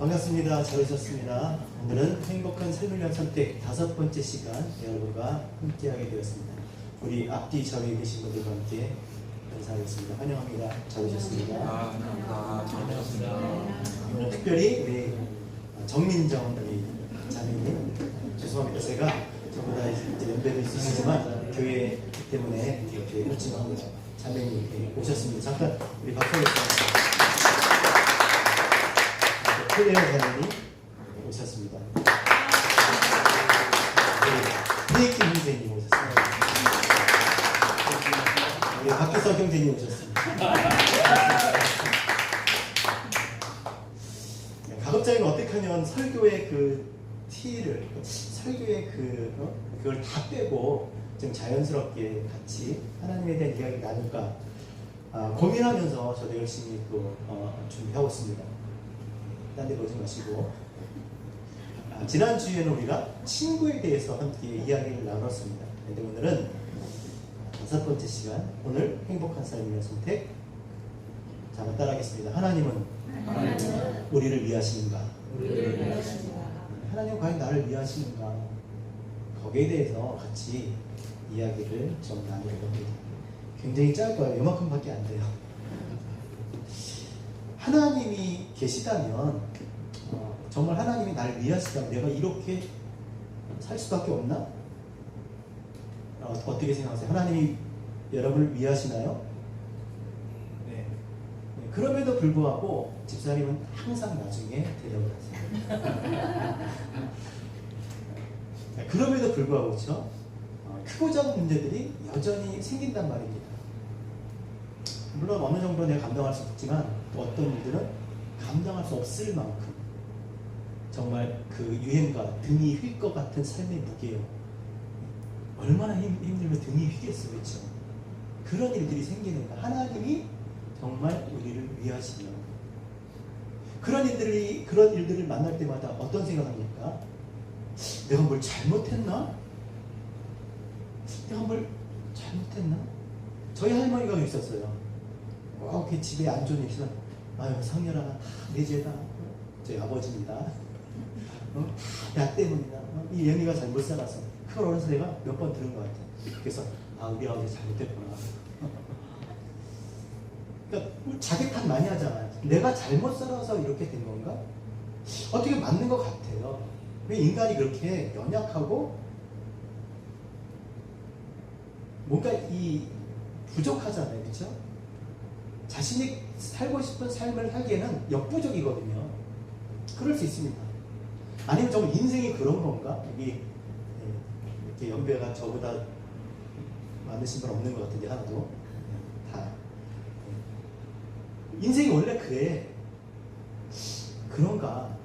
반갑습니다. 잘 오셨습니다. 오늘은 행복한 삶을 위한 선택 다섯 번째 시간 여러분과 함께하게 되었습니다. 우리 앞뒤 좌우에 계신 분들과 함께 인사하겠습니다. 환영합니다. 잘 오셨습니다. 아, 감사합니다. 잘 오셨습니다. 오늘 특별히 우리 정민정 우리 자매님 죄송합니다. 제가 저보다 이제 연배도 있으시지만 교회 때문에 이렇게 그렇지만 자매님 오셨습니다. 잠깐 우리 박수 한번 주세요. 클레어 자매님 오셨습니다. 네, 브레이킹 형제님 오셨습니다. 우리 박기석 형제님 오셨습니다. 네, 가급적이면 어떻게 하면 설교의 그 티를 설교의 그 어? 그걸 다 빼고 좀 자연스럽게 같이 하나님에 대한 이야기 나눌까 아, 고민하면서 저도 열심히 또 어, 준비하고 있습니다. 딴데 보지 마시고 아, 지난 주에는 우리가 친구에 대해서 함께 이야기를 나눴습니다. 그런데 오늘은 다섯 번째 시간 오늘 행복한 삶의 선택 자, 따라하겠습니다. 하나님은 하나님은 우리를 위하시는가? 우리를 위하십니다. 하나님 과연 나를 위하시는가? 거기에 대해서 같이 이야기를 좀 나누려고 합니다. 굉장히 짧아요. 이만큼밖에 안 돼요. 하나님이 계시다면 어, 정말 하나님이 나를 위하시다면 내가 이렇게 살 수밖에 없나? 어, 어떻게 생각하세요? 하나님이 여러분을 위하시나요? 네. 네, 그럼에도 불구하고 집사님은 항상 나중에 대답을 하세요. 네, 그럼에도 불구하고 그렇죠? 어, 크고 작은 문제들이 여전히 생긴단 말입니다. 물론 어느 정도 내가 감당할 수 있지만 또 어떤 일들은 감당할 수 없을 만큼 정말 그 유행과 등이 휠 것 같은 삶의 무게요. 얼마나 힘, 힘들면 등이 휘겠어, 그렇죠? 그런 일들이 생기는 거야. 하나님이 정말 우리를 위하시면 그런 일들이 그런 일들을 만날 때마다 어떤 생각합니까? 내가 뭘 잘못했나? 내가 뭘 잘못했나? 저희 할머니가 있었어요. 어, 그 집에 안 좋은 일 있으면 아유 상렬아 내 죄다. 저희 아버지입니다. 어? 나 때문이다. 어? 이 연희가 잘못 살아서 그걸 어느새 내가 몇 번 들은 것 같아. 그래서 아 우리 아버지 잘못했구나. 그러니까 자기 탓 많이 하잖아요. 내가 잘못 살아서 이렇게 된 건가? 어떻게 맞는 것 같아요. 왜 인간이 그렇게 연약하고 뭔가 이 부족하잖아요, 그렇죠? 자신이 살고 싶은 삶을 살기에는 역부족이거든요. 그럴 수 있습니다. 아니면 정말 인생이 그런 건가? 여기 예, 이렇게 연배가 저보다 많으신 분 없는 것 같은데 하나도 예, 다 예. 인생이 원래 그래 그런가?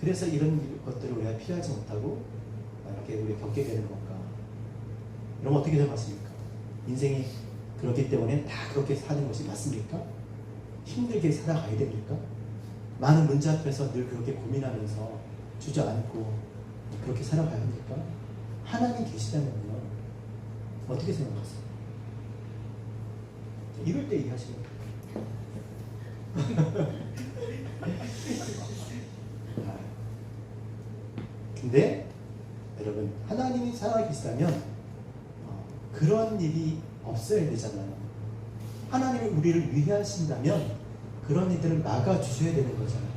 그래서 이런 것들을 우리가 피하지 못하고 이렇게 우리 겪게 되는 건가? 그럼 어떻게 생각하십니까? 인생이 그렇기 때문에 다 그렇게 사는 것이 맞습니까? 힘들게 살아가야 됩니까? 많은 문제 앞에서 늘 그렇게 고민하면서 주저앉고 그렇게 살아가야 합니까? 하나님 계시다면요. 어떻게 생각하세요? 이럴 때 얘기하시면 아, 근데 여러분 하나님이 살아계시다면 어, 그런 일이 없어야 되잖아요. 하나님이 우리를 위하신다면 그런 일들을 막아주셔야 되는 거잖아요.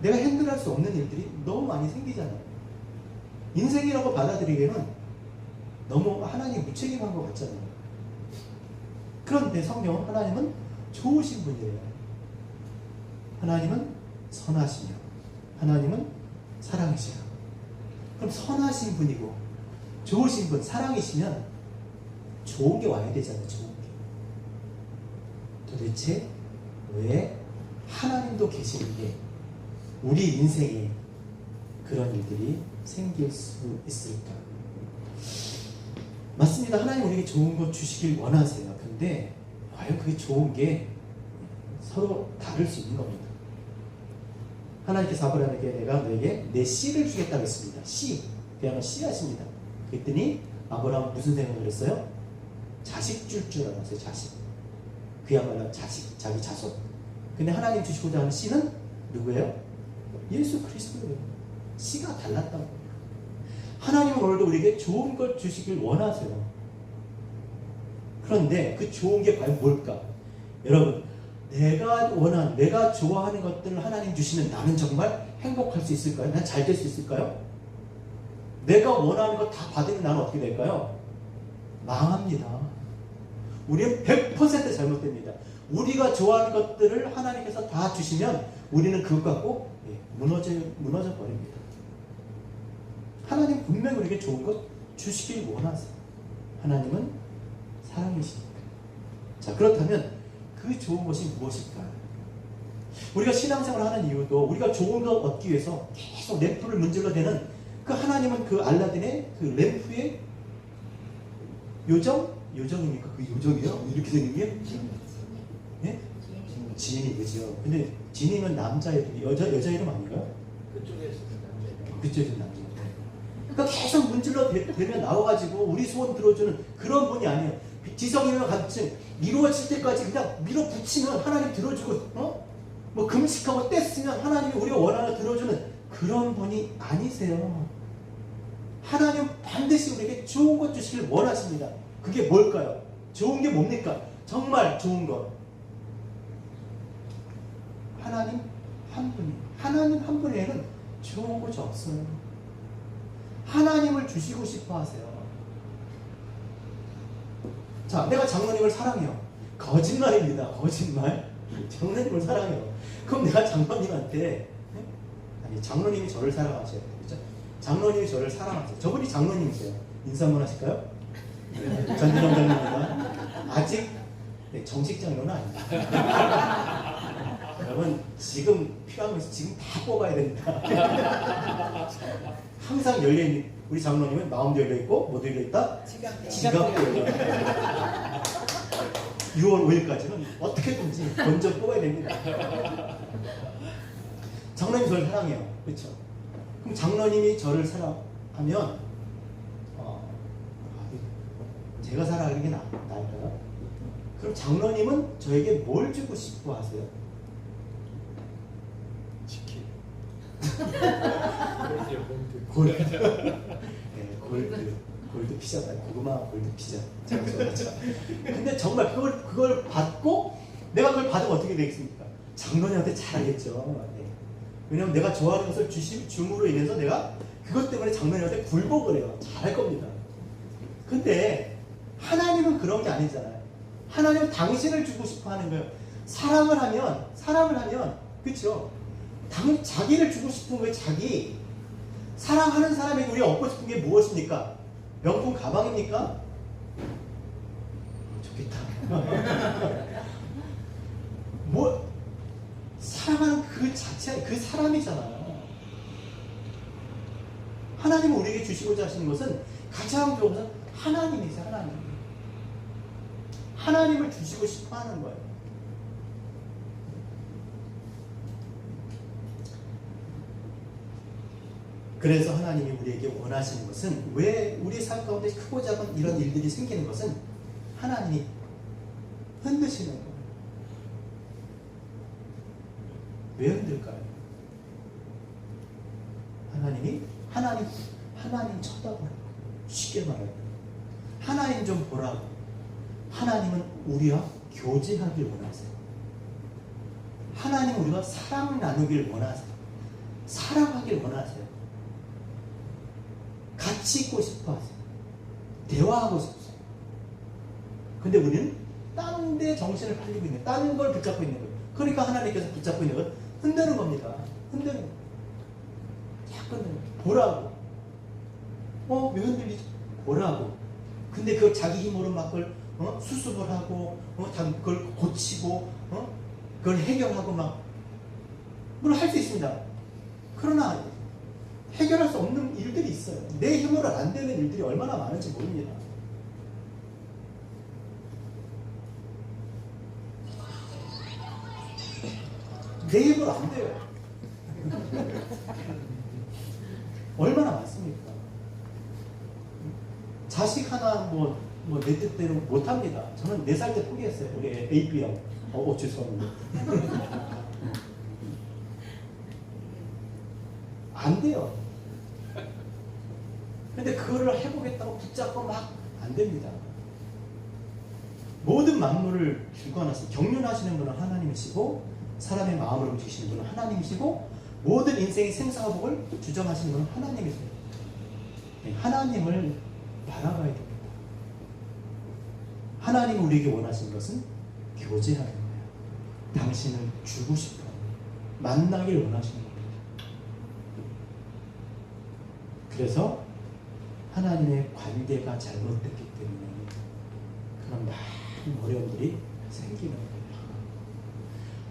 내가 핸들할 수 없는 일들이 너무 많이 생기잖아요. 인생이라고 받아들이기에는 너무 하나님 무책임한 것 같잖아요. 그런데 성경은 하나님은 좋으신 분이에요. 하나님은 선하시며 하나님은 사랑이시요. 그럼 선하신 분이고 좋으신 분, 사랑이시면 좋은 게 와야 되잖아요. 좋은 게. 도대체 왜 하나님도 계시는 게 우리 인생에 그런 일들이 생길 수 있을까? 맞습니다. 하나님 우리에게 좋은 것 주시길 원하세요. 근데 과연 그게 좋은 게 서로 다를 수 있는 겁니다. 하나님께서 아브라함에게 내가 너에게 내 씨를 주겠다고 했습니다. 씨. 그야말로 씨앗입니다. 그랬더니 아브라함 무슨 생각을 했어요? 자식 줄 줄 알았어요. 자식. 그야말로 자식, 자기 자손. 근데 하나님 주시고자 하는 씨는 누구예요? 예수 그리스도예요. 씨가 달랐다고. 하나님은 오늘도 우리에게 좋은 걸 주시길 원하세요. 그런데 그 좋은 게 과연 뭘까? 여러분, 내가 원하는, 내가 좋아하는 것들을 하나님 주시면 나는 정말 행복할 수 있을까요? 난 잘 될 수 있을까요? 내가 원하는 거 다 받으면 나는 어떻게 될까요? 망합니다. 우리는 100% 잘못됩니다. 우리가 좋아하는 것들을 하나님께서 다 주시면 우리는 그것 갖고 예, 무너져, 무너져 버립니다. 하나님 분명히 우리에게 좋은 것 주시길 원하세요. 하나님은 사랑이시니까. 자, 그렇다면 그 좋은 것이 무엇일까? 우리가 신앙생활을 하는 이유도 우리가 좋은 것 얻기 위해서 계속 램프를 문질러 대는 그 하나님은 그 알라딘의 그 램프의 요정? 요정입니까? 그 요정이요? 이렇게 생긴 게? 예? 지인이 그죠. 근데 지인은 남자 이름, 여자, 여자 이름 아닌가요? 그쪽에서 그쪽에서 남자. 그러니까 계속 문질러 대, 대면 나와가지고 우리 소원 들어주는 그런 분이 아니에요. 지성이면 같이 이루어질 때까지 그냥 밀어붙이면 하나님 들어주고, 어? 뭐 금식하고 떼쓰면 하나님이 우리가 원하는 거 들어주는 그런 분이 아니세요. 하나님 반드시 우리에게 좋은 것 주시길 원하십니다. 그게 뭘까요? 좋은 게 뭡니까? 정말 좋은 것. 하나님 한 분이 하나님 한 분에는 좋은 것이 없어요. 하나님을 주시고 싶어 하세요. 자, 내가 장로님을 사랑해요. 거짓말입니다. 거짓말. 장로님을 사랑해요. 그럼 내가 장로님한테 네? 아니 장로님이 저를 사랑하셔야 돼요. 그죠? 장로님이 저를 사랑하세요. 저분이 장로님이세요. 인사 한번 하실까요? 네, 전진영 장로입니다. 아직 네, 정식 장로는 아닙니다. 여러분 지금 거 지금 다 뽑아야 됩니다. 항상 열려 있는 우리 장로님은 마음도 열려 있고 뭐도 열려 있다. 지갑 지갑도 열려 있다. 6월 5일까지는 어떻게든지 먼저 뽑아야 됩니다. 장로님 저를 사랑해요. 그렇죠? 그럼 장로님이 저를 사랑하면 어, 아, 제가 사랑하는 게 나, 나을까요? 그럼 장로님은 저에게 뭘 주고 싶어 하세요? 치킨. 골드. 네, 골드. 골드 피자다. 고구마 골드 피자. 장소죠. 근데 정말 그걸 그걸 받고 내가 그걸 받으면 어떻게 되겠습니까? 장로님한테 잘하겠죠. 네. 왜냐면 내가 좋아하는 것을 주심 줌으로 인해서 내가 그것 때문에 장로님한테 굴복을 해요. 잘할 겁니다. 근데 하나님은 그런 게 아니잖아요. 하나님은 당신을 주고 싶어 하는 거예요. 사랑을 하면 사랑을 하면 그렇죠. 당 자기를 주고 싶은 거예요. 자기 사랑하는 사람에게 우리가 얻고 싶은 게 무엇입니까? 명품 가방입니까? 어, 좋겠다. 뭐 사랑하는 그 자체 그 사람이잖아. 하나님은 우리에게 주시고자 하시는 것은 가장 좋은 것은 하나님이세요. 하나님. 하나님을 주시고 싶어 하는 거예요. 그래서 하나님이 우리에게 원하시는 것은 왜 우리 삶 가운데 크고 작은 이런 일들이 생기는 것은 하나님이 흔드시는 거예요. 왜 흔들까요? 하나님이 하나님 하나님 쳐다보라고 쉽게 말해요. 하나님 좀 보라고. 하나님은 우리와 교제하길 원하세요. 하나님은 우리가 사랑 나누길 원하세요. 사랑하길 원하세요. 같이 있고 싶어 하세요. 대화하고 싶으세요. 근데 우리는 다른 데 정신을 팔리고 있는, 다른 걸 붙잡고 있는 거예요. 그러니까 하나님께서 붙잡고 있는 건 흔드는 겁니다. 흔드는 거. 자꾸 흔드는 거. 보라고. 어, 왜 흔들리지? 보라고. 근데 그 자기 힘으로 막 그걸 어? 수습을 하고, 어? 다 그걸 고치고, 어? 그걸 해결하고 막, 물론 할 수 있습니다. 그러나 해결할 수 없는 일들이 있어요. 내 힘으로 안 되는 일들이 얼마나 많은지 모릅니다. 내 힘으로 안 돼요. 얼마나 많습니까? 자식 하나 뭐, 뭐 내 뜻대로 못 합니다. 저는 네살때 포기했어요. 우리 AB형. 어, 어 죄송합니다. 안 돼요. 그거를 해보겠다고 붙잡고 막 안 됩니다. 모든 만물을 주관하시 경륜하시는 분은 하나님이시고 사람의 마음을 움직이시는 분은 하나님이시고 모든 인생의 생사복을 주정하시는 분은 하나님이세요. 네, 하나님을 바라봐야 됩니다. 하나님이 우리에게 원하시는 것은 교제하는 거예요. 당신을 주고 싶어요. 만나길 원하시는 겁니다. 그래서 하나님의 관계가 잘못됐기 때문에 그런 많은 어려움들이 생기는 거예요.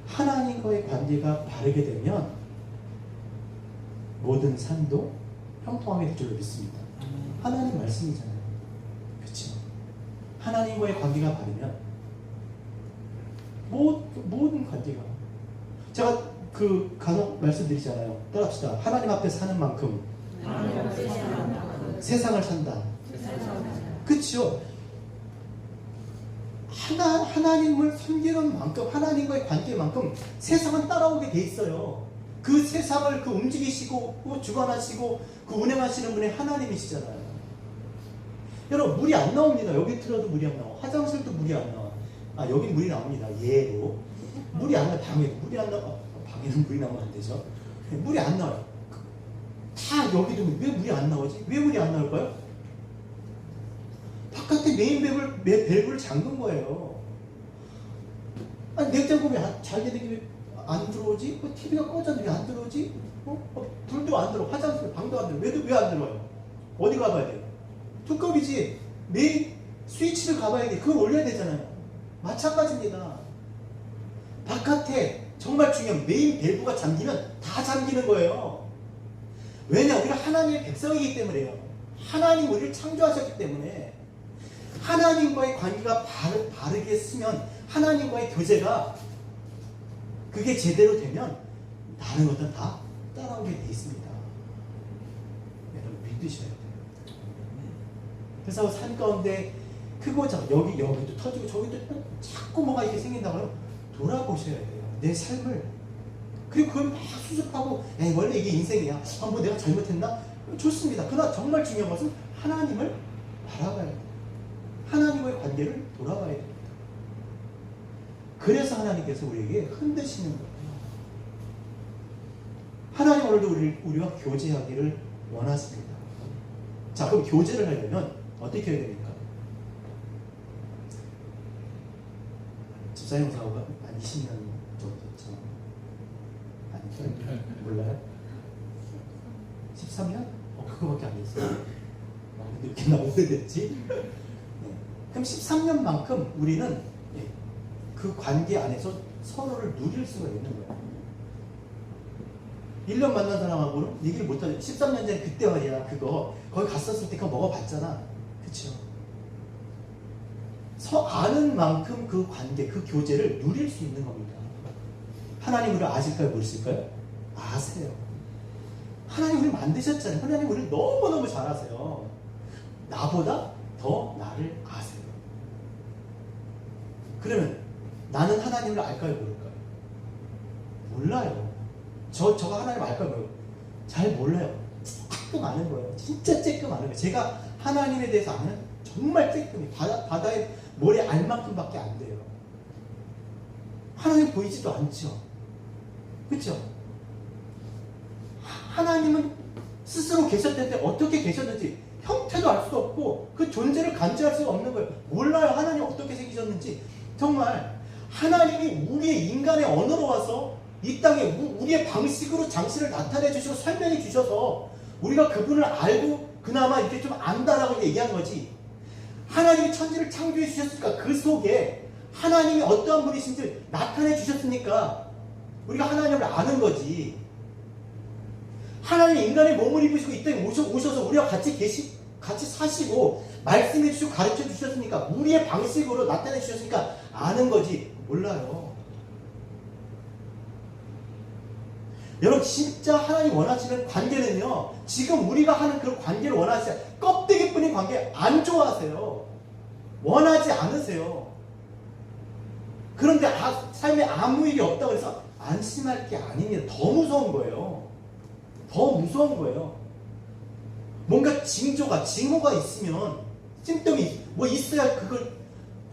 하나님과의 관계가 바르게 되면 모든 삶도 형통하게 될줄 믿습니다. 하나님 말씀이잖아요. 그렇죠? 하나님과의 관계가 바르면 모, 모든 관계가 제가 그 간혹 말씀드리잖아요. 따라합시다. 하나님 앞에 사는 만큼 세상을 산다. 그렇죠? 하나 하나님을 섬기는 만큼 하나님과의 관계만큼 세상은 따라오게 돼 있어요. 그 세상을 그 움직이시고 그 주관하시고 그 운행하시는 분이 하나님이시잖아요. 여러분 물이 안 나옵니다. 여기 틀어도 물이 안 나와. 화장실도 물이 안 나와. 아 여기 물이 나옵니다. 예로 물이 안 나. 방에 물이 안 나와. 방에는 물이 나오면 안 되죠. 물이 안 나와요. 다 여기도 왜 물이 안 나오지? 왜 물이 안 나올까요? 바깥에 메인 밸브를, 메- 밸브를 잠근 거예요. 아니, 냉장고 왜잘 되게 왜안 들어오지? 어, TV가 꺼졌는데 왜 안 들어오지? 어? 어, 불도 안 들어. 화장실, 방도 안 들어. 왜안 들어와요? 어디 가봐야 돼요? 두꺼비지. 메인 스위치를 가봐야 돼. 그걸 올려야 되잖아요. 마찬가지입니다. 바깥에 정말 중요한 메인 밸브가 잠기면 다 잠기는 거예요. 왜냐? 우리가 하나님의 백성이기 때문에요. 하나님 우리를 창조하셨기 때문에 하나님과의 관계가 바르, 바르게 쓰면 하나님과의 교제가 그게 제대로 되면 다른 것들은 다 따라오게 돼 있습니다. 여러분 믿으셔야 돼요. 그래서 산 가운데 크고 작 여기 여기도 터지고 저기도 자꾸 뭐가 이렇게 생긴다고요? 돌아보셔야 돼요. 내 삶을 그리고 그걸 막 수습하고 에이 원래 이게 인생이야. 아, 뭐 내가 잘못했나? 좋습니다. 그러나 정말 중요한 것은 하나님을 바라봐야 돼요. 하나님과의 관계를 돌아봐야 됩니다. 그래서 하나님께서 우리에게 흔드시는 거예요. 하나님 오늘도 우리, 우리와 교제하기를 원하십니다. 자, 그럼 교제를 하려면 어떻게 해야 됩니까? 집사님 사고가 한 20년 정도 됐죠. 몰라요? 13년? 어, 그거밖에 안 됐어요. 어, 근데 이렇게 나 오래됐지? 네. 그럼 13년만큼 우리는 예, 그 관계 안에서 서로를 누릴 수가 있는 거예요. 1년 만난 사람하고는 얘기를 못하죠. 13년 전에 그때 말이야, 그거. 거기 갔었을 때 그거 먹어봤잖아. 그쵸? 서 아는 만큼 그 관계, 그 교제를 누릴 수 있는 겁니다. 하나님 우리를 아실까요? 모르실까요? 아세요. 하나님 우리를 만드셨잖아요. 하나님 우리를 너무너무 잘 아세요. 나보다 더 나를 아세요. 그러면 나는 하나님을 알까요? 모를까요? 몰라요. 저, 저가 하나님 알까요? 모를까요? 잘 몰라요. 조금 아는 거예요. 진짜 쬐끔 아는 거예요. 제가 하나님에 대해서 아는 정말 쬐끔이 바다, 바다에 모래 알만큼밖에 안 돼요. 하나님 보이지도 않죠. 그렇죠? 하나님은 스스로 계셨을 때 어떻게 계셨는지 형태도 알수 없고 그 존재를 간주할 수 없는 거예요. 몰라요. 하나님 어떻게 생기셨는지. 정말 하나님이 우리의 인간의 언어로 와서 이 땅에 우- 우리의 방식으로 장신을 나타내 주시고 설명해 주셔서 우리가 그분을 알고 그나마 이렇게 좀 안다라고 얘기한 거지. 하나님이 천지를 창조해 주셨으니까 그 속에 하나님이 어떠한 분이신지 나타내 주셨으니까 우리가 하나님을 아는 거지. 하나님이 인간의 몸을 입으시고 이 땅에 오셔, 오셔서 우리와 같이 계시, 같이 사시고 말씀해 주시고 가르쳐 주셨으니까 우리의 방식으로 나타내 주셨으니까 아는 거지. 몰라요. 여러분 진짜 하나님 원하시는 관계는요 지금 우리가 하는 그 관계를 않- 껍데기뿐인 관계 안 좋아하세요 원하지 않으세요 그런데 아- 삶에 아무 일이 없다고 해서 안심할 게 아닙니다 더 무서운 거예요 더 무서운 거예요. 뭔가 징조가, 징후가 있으면, 심점이 뭐 있어야 그걸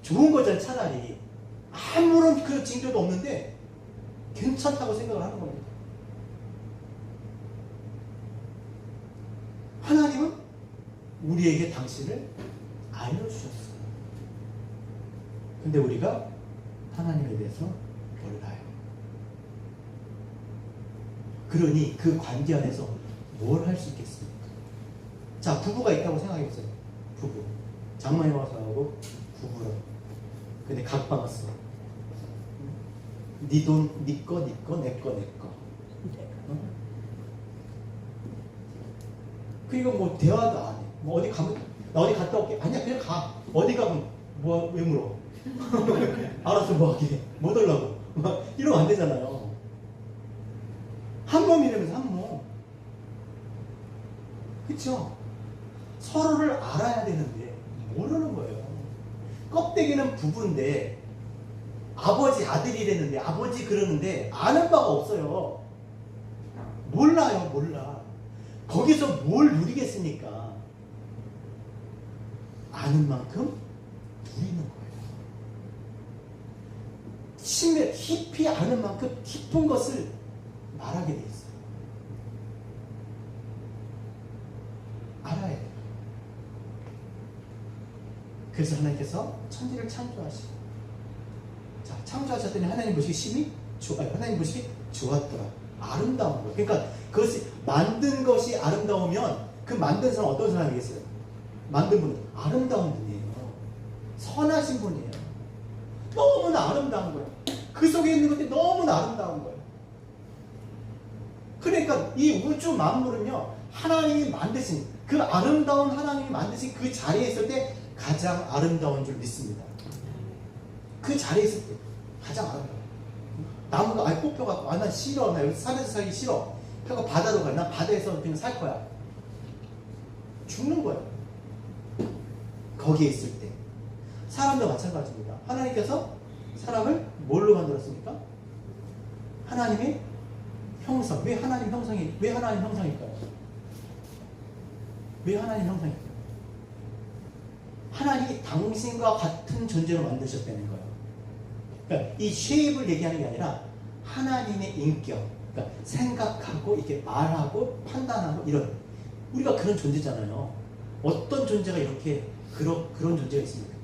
좋은 거잖아요, 차라리. 아무런 그 징조도 없는데, 괜찮다고 생각을 하는 겁니다. 하나님은 우리에게 당신을 알려주셨어요. 근데 우리가 하나님에 대해서 몰라요. 그러니 그 관계 안에서 뭘 할 수 있겠습니까? 자, 부부가 있다고 생각해보세요. 부부. 장모님 와서 하고 부부로. 근데 각방 왔어. 네 돈, 네 거, 네 거, 내 거, 내 거. 어? 그리고 뭐 대화도 안 해. 뭐 어디 가면 나 어디 갔다 올게. 아니야 그냥 가. 어디 가면 뭐왜 물어? 알아서 뭐 하게. 못 올라고. 막 이러면 안 되잖아요. 한 몸이라면서 한 몸. 그쵸? 서로를 알아야 되는데 모르는 거예요. 껍데기는 부부인데 아버지 아들이랬는데 아버지 그러는데 아는 바가 없어요. 몰라요, 몰라. 거기서 뭘 누리겠습니까? 아는 만큼 누리는 거예요. 심해, 깊이 아는 만큼 깊은 것을 말하게 돼 있어요. 알아야 돼요. 그래서 하나님께서 천지를 창조하시고 자, 창조하셨더니 하나님 보시기 심히 좋, 아니, 하나님 보시기 좋았더라. 아름다운 거. 그러니까 그것이 만든 것이 아름다우면 그 만든 사람 어떤 사람이겠어요? 만든 분은 아름다운 분이에요. 선하신 분이에요. 너무나 아름다운 거예요. 그 속에 있는 것들이 너무나 아름다운 거예요. 그러니까 이 우주 만물은요 하나님이 만드신 그 아름다운 하나님이 만드신 그 자리에 있을 때 가장 아름다운 줄 믿습니다. 그 자리에 있을 때 가장 아름다워. 나무가 아예 뽑혀갖고 아난 싫어 나 여기 산에서 살기 싫어. 하고 바다로 가. 난 바다에서 그냥 살 거야. 죽는 거야. 거기에 있을 때 사람도 마찬가지입니다. 하나님께서 사람을 뭘로 만들었습니까? 하나님의 형상. 왜 하나님 형상이 왜 하나님 형상일까요? 왜 하나님 형상일까요? 하나님이 당신과 같은 존재로 만드셨다는 거예요. 그러니까 이 쉐입을 얘기하는 게 아니라 하나님의 인격, 그러니까 생각하고 이렇게 말하고 판단하고 이런 우리가 그런 존재잖아요. 어떤 존재가 이렇게 그런 그런 존재가 있습니까?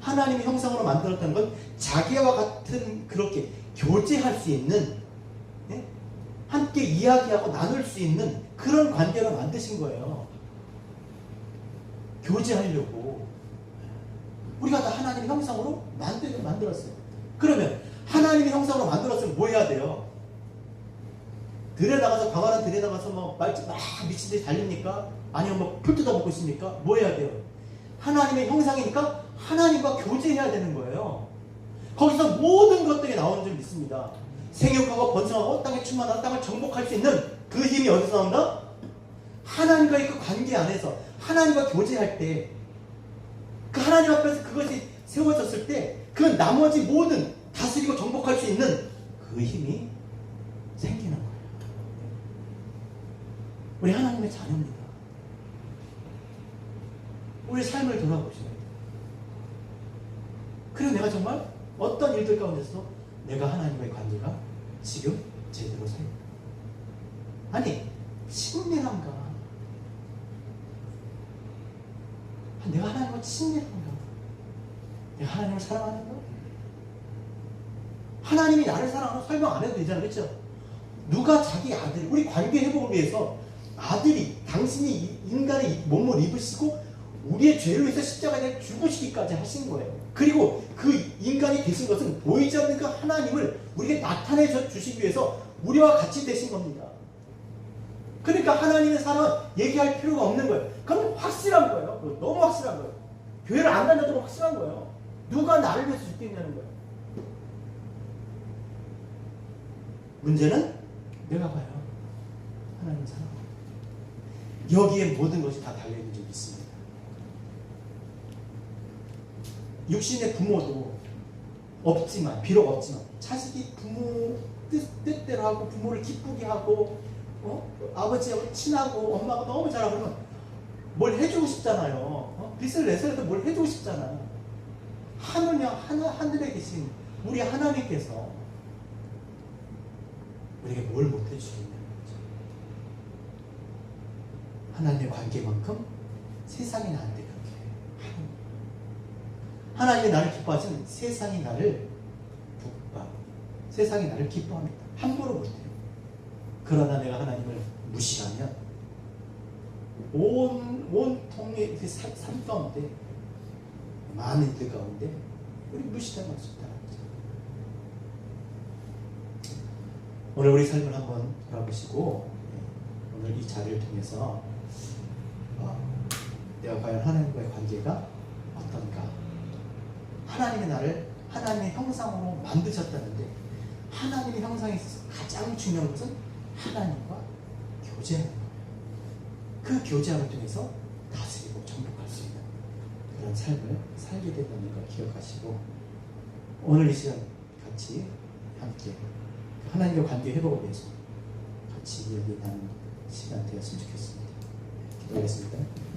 하나님의 형상으로 만들었다는 건 자기와 같은 그렇게 교제할 수 있는 예? 함께 이야기하고 나눌 수 있는 그런 관계로 만드신 거예요. 교제하려고 우리가 다 하나님의 형상으로 만들, 만들었어요. 그러면 하나님의 형상으로 만들었으면 뭐 해야 돼요? 들에 나가서 광활한 들에 나가서 뭐 말집 막 미친 듯이 달립니까? 아니면 뭐풀 뜯어먹고 있습니까? 뭐 해야 돼요? 하나님의 형상이니까 하나님과 교제해야 되는 거예요. 거기서 모든 것들이 나오는 줄 믿습니다. 생육하고 번성하고 땅에 충만한 땅을 정복할 수 있는 그 힘이 어디서 나온다? 하나님과의 그 관계 안에서 하나님과 교제할 때 그 하나님 앞에서 그것이 세워졌을 때 그 나머지 모든 다스리고 정복할 수 있는 그 힘이 생기는 거예요. 우리 하나님의 자녀입니다. 우리 삶을 돼요. 그리고 내가 정말 어떤 일들 가운데서 내가 하나님과의 관계가 지금? 제대로 살고 아니 친밀한가? 내가 하나님과 친밀한가? 내가 하나님을 사랑하는가? 하나님이 나를 사랑하고 설명 안 해도 되잖아요 그렇죠? 누가 자기 아들 우리 관계 회복을 위해서 아들이 당신이 이- 인간의 몸을 입으시고 우리의 죄를 위해서 십자가에 죽으시기까지 하신 거예요. 그리고 그 인간이 되신 것은 보이지 않는 그 하나님을 우리에게 나타내 주시기 위해서 우리와 같이 되신 겁니다. 그러니까 하나님의 사랑 얘기할 필요가 없는 거예요. 그건 확실한 거예요. 너무 확실한 거예요. 교회를 안 다녀도 확실한 거예요. 누가 나를 위해서 죽겠냐는 거예요. 문제는 내가 봐요. 하나님 사랑. 여기에 모든 것이 다 달려있는 줄 믿습니다. 육신의 부모도 없지만, 비록 없지만, 자식이 부모 뜻, 뜻대로 하고, 부모를 기쁘게 하고, 어? 아버지하고 친하고 엄마가 너무 잘하고 그러면 뭘 해주고 싶잖아요. 어? 빚을 내서라도 뭘 해주고 싶잖아. 하늘에, 하늘, 하늘에 계신 우리 하나님께서 우리에게 뭘 못해주겠냐는 거죠. 하나님의 관계만큼 세상이 나한테. 하나님이 나를 기뻐하시는 세상이 나를 북바 세상이 나를 기뻐합니다. 함부로 못해요. 그러나 내가 하나님을 무시하면 온, 온 통의 그 삶, 삶 가운데 많은 이들 가운데 우리 무시당할 수 거죠. 오늘 우리 삶을 한번 돌아보시고 예, 오늘 이 자리를 통해서 어, 내가 과연 하나님과의 관계가 하나님이 나를 하나님의 형상으로 만드셨다는데 하나님의 형상에 있어서 가장 중요한 것은 하나님과 교제하는 거예요. 그 교제함을 통해서 다스리고 정복할 수 있는 그런 삶을 살게 된다는 걸 기억하시고 오늘 이 시간 같이 함께 하나님과 관계 회복을 위해서 같이 이야기 나누는 시간 되었으면 좋겠습니다. 기도하겠습니다.